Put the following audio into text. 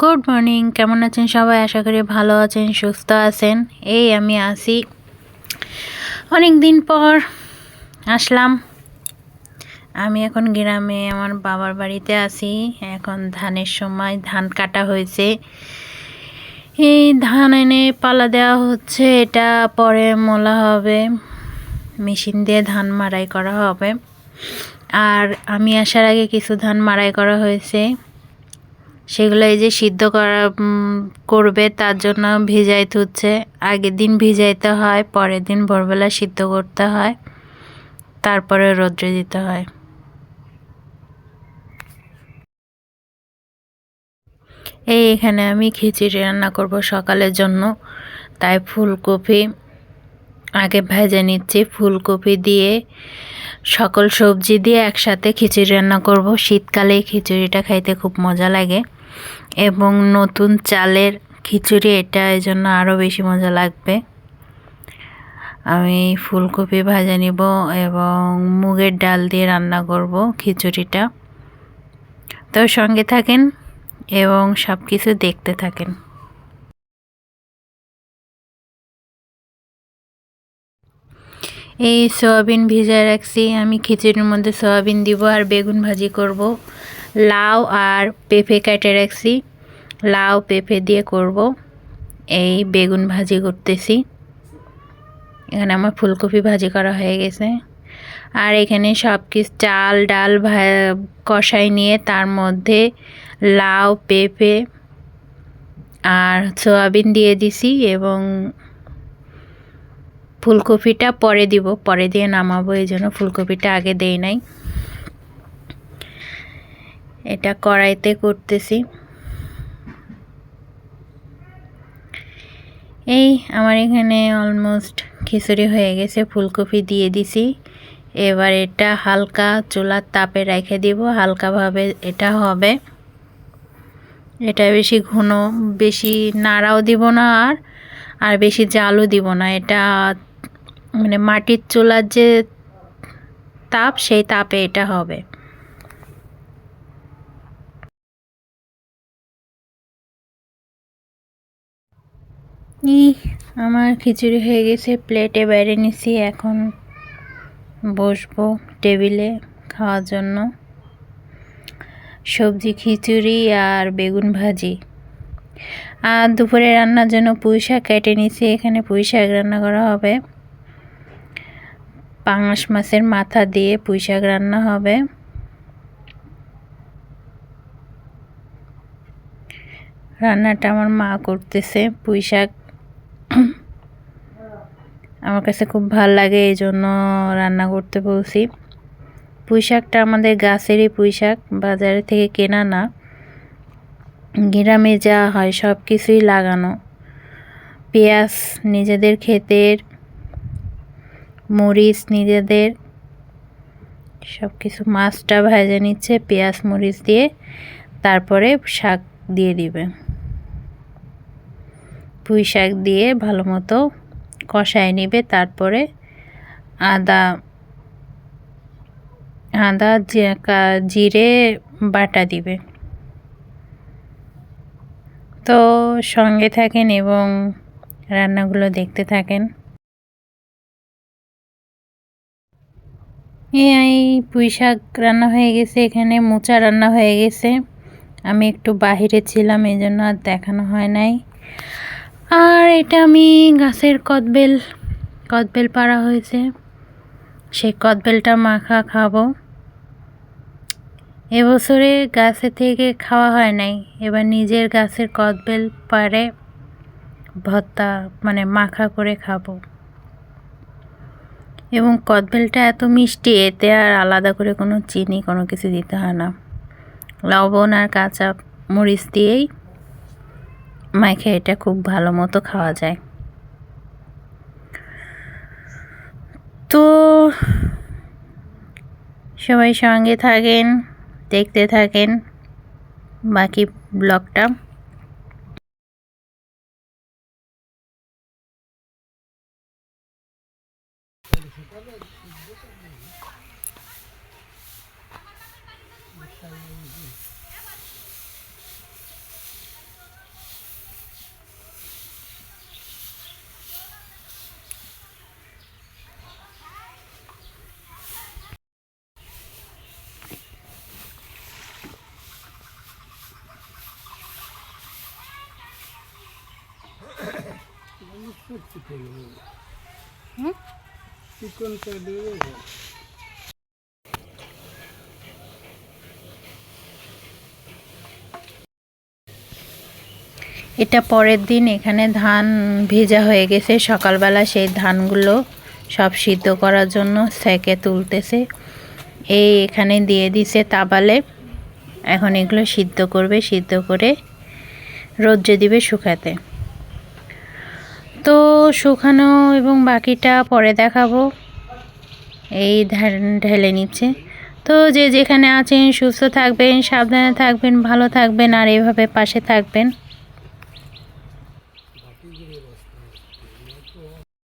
Good morning কেমন আছেন সবাই? আশা করি ভালো আছেন, সুস্থ আছেন। এই আমি আসি অনেক দিন পর আসলাম। আমি এখন গ্রামে আমার বাবার বাড়িতে আছি। এখন ধানের সময় ধান কাটা হয়েছে। এই ধান এনে পালা দেওয়া হচ্ছে। এটা পরে মোলা হবে। মেশিন দিয়ে ধান মাড়াই করা হবে। আর আমি আসার আগে কিছু ধান মাড়াই করা হয়েছে। সেগুলো এই যে সিদ্ধ করা করবে, তার জন্য ভিজাইতে হচ্ছে আগের দিন ভিজাইতে হয়, পরের দিন ভোরবেলা সিদ্ধ করতে হয়, তারপরে রৌদ্রে দিতে হয়। এই এখানে আমি খিচুড়ি রান্না করব সকালের জন্য, তাই ফুলকপি আগে ভেজে নিচ্ছি ফুলকপি দিয়ে, সকল সবজি দিয়ে একসাথে খিচুড়ি রান্না করব। শীতকালে খিচুড়িটা খাইতে খুব মজা লাগে এবং নতুন চালের খিচুড়ি, এটা এই জন্য আরও বেশি মজা লাগবে। আমি ফুলকপি ভাজা নিব এবং মুগের ডাল দিয়ে রান্না করব খিচুড়িটা। তো সঙ্গে থাকেন এবং সব কিছু দেখতে থাকেন। এই সয়াবিন ভিজায় রাখছি। আমি খিচুড়ির মধ্যে সয়াবিন দিব আর বেগুন ভাজি করব। লাউ আর পেঁপে কেটে রাখছি। লাউ, পেঁপে দিয়ে করব। এই বেগুন ভাজি করতেছি। এখানে আমার ফুলকপি ভাজি করা হয়ে গেছে। আর এখানে সব কিছু চাল, ডাল কষাই নিয়ে তার মধ্যে লাউ, পেঁপে আর সয়াবিন দিয়ে দিছি এবং ফুলকপিটা পরে দিব। পরে দিয়ে নামাবো, এই জন্য ফুলকপিটা আগে দেই নাই। এটা কড়াইতে করতেছি। এই আমার এখানে অলমোস্ট খিচুড়ি হয়ে গেছে, ফুলকপি দিয়ে দিছি। এবার এটা হালকা চুলার তাপে রেখে দিব, হালকাভাবে এটা হবে। এটা বেশি ঘন, বেশি নাড়াও দিব না আর আর বেশি জালও দিব না। এটা মানে মাটির চুলার যে তাপ, সেই তাপে এটা হবে। ই আমার খিচুড়ি হয়ে গেছে, প্লেটে বাইরে নিছি। এখন বসবো টেবিলে খাওয়ার জন্য। সবজি, খিচুড়ি আর বেগুন ভাজি। আর দুপুরে রান্নার জন্য পুঁই শাক কেটে নিছি। এখানে পুঁই শাক রান্না করা হবে। পাঙাশ মাছের মাথা দিয়ে পুঁই শাক রান্না হবে। রান্নাটা আমার মা করতেছে পুঁই শাক আমার কাছে খুব ভালো লাগে এই জন্য রান্না করতে বলছি। পুঁই শাকটা আমাদের গাছেরই পুঁই শাক বাজারে থেকে কেনা না। গ্রামে যা হয় সব কিছুই লাগানো। পেঁয়াজ নিজেদের ক্ষেতের মরিচ নিজেদের সব কিছু মাছটা ভেজে নিচ্ছে, পেঁয়াজ, মরিচ দিয়ে, তারপরে শাক দিয়ে দিবে। পুঁই শাক দিয়ে ভালো মতো কষায় নিবে, তারপরে আদা আদা জিরে বাটা দিবে। তো সঙ্গে থাকেন এবং রান্নাগুলো দেখতে থাকেন। এই পুঁই শাক রান্না হয়ে গেছে, এখানে মোচা রান্না হয়ে গেছে। আমি একটু বাহিরে ছিলাম, এই জন্য আর দেখানো হয় নাই। আর এটা আমি গাছের কদবেল কদবেল পাড়া হয়েছে। সেই কদবেলটা মাখা খাব। এবছরে গাছে থেকে খাওয়া হয় নাই। এবার নিজের গাছের কদবেল পাড়ে ভর্তা মানে মাখা করে খাব। এবং কদবেলটা এত মিষ্টি, এতে আর আলাদা করে কোনো চিনি, কোনো কিছু দিতে হয় না। লবণ আর কাঁচা মরিচ দিয়েই মাখে এটা খুব ভালো মতো খাওয়া যায়। তো সবাই সঙ্গে থাকেন, দেখতে থাকেন, বাকি ব্লগটা। Ну, ну, что теперь? চিকন করে দিয়ে এটা পরের দিন, এখানে ধান ভেজা হয়ে গেছে। সকালবেলা সেই ধানগুলো সব সিদ্ধ করার জন্য সেকে তুলতেছে। এই এখানে দিয়ে দিছে তাবালে। এখন এগুলো সিদ্ধ করবে, সিদ্ধ করে রোদ্রে দিবে শুকাতে। তো শুকানো এবং বাকিটা পরে দেখাবো। এই ঢেলে নিচ্ছে। তো যে যেখানে আছেন, সুস্থ থাকবেন, সাবধানে থাকবেন, ভালো থাকবেন, আর এভাবে পাশে থাকবেন।